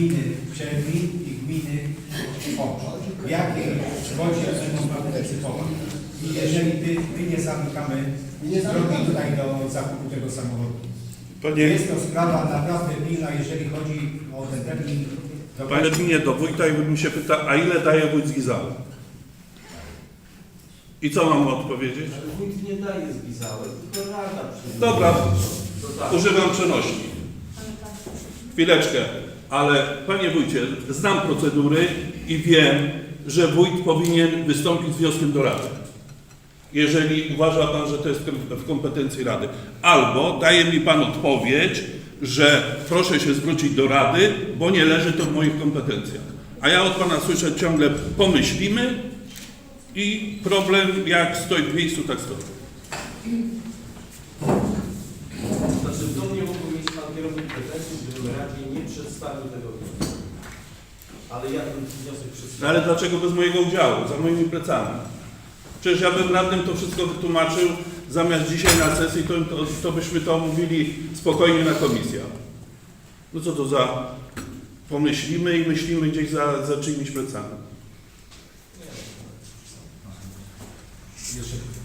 gminy Przerwin i gminy Łomż. W jakiej kwocie będą partycypować? I jeżeli my, my nie zamykamy drogi tutaj do zakupu tego samochodu. Panie, Jest to sprawa naprawdę pilna, jeżeli chodzi o ten termin. do panie Edwinie, do wójta i bym się pyta, a ile daje wójt z Gizały? I co mam odpowiedzieć? Ale wójt nie daje zbizały, tylko rada przyjmuje. Dobra, To tak. używam przenośni. Chwileczkę, ale panie wójcie, znam procedury i wiem, że wójt powinien wystąpić z wnioskiem do rady. Jeżeli uważa pan, że to jest w kompetencji rady. Albo daje mi pan odpowiedź, że proszę się zwrócić do rady, bo nie leży to w moich kompetencjach. A ja od pana słyszę ciągle pomyślimy i problem jak stoi w miejscu, tak stoi. Znaczy do mnie kierownik pretensji, gdybym nie przedstawił tego wniosku. Ale ja ten wniosek no ale dlaczego bez mojego udziału, za moimi plecami? Przecież ja bym radnym to wszystko wytłumaczył, zamiast dzisiaj na sesji, to, to, to byśmy to omówili spokojnie na komisjach. No co to za... Pomyślimy i myślimy gdzieś za, za czyimiś plecami. Nie.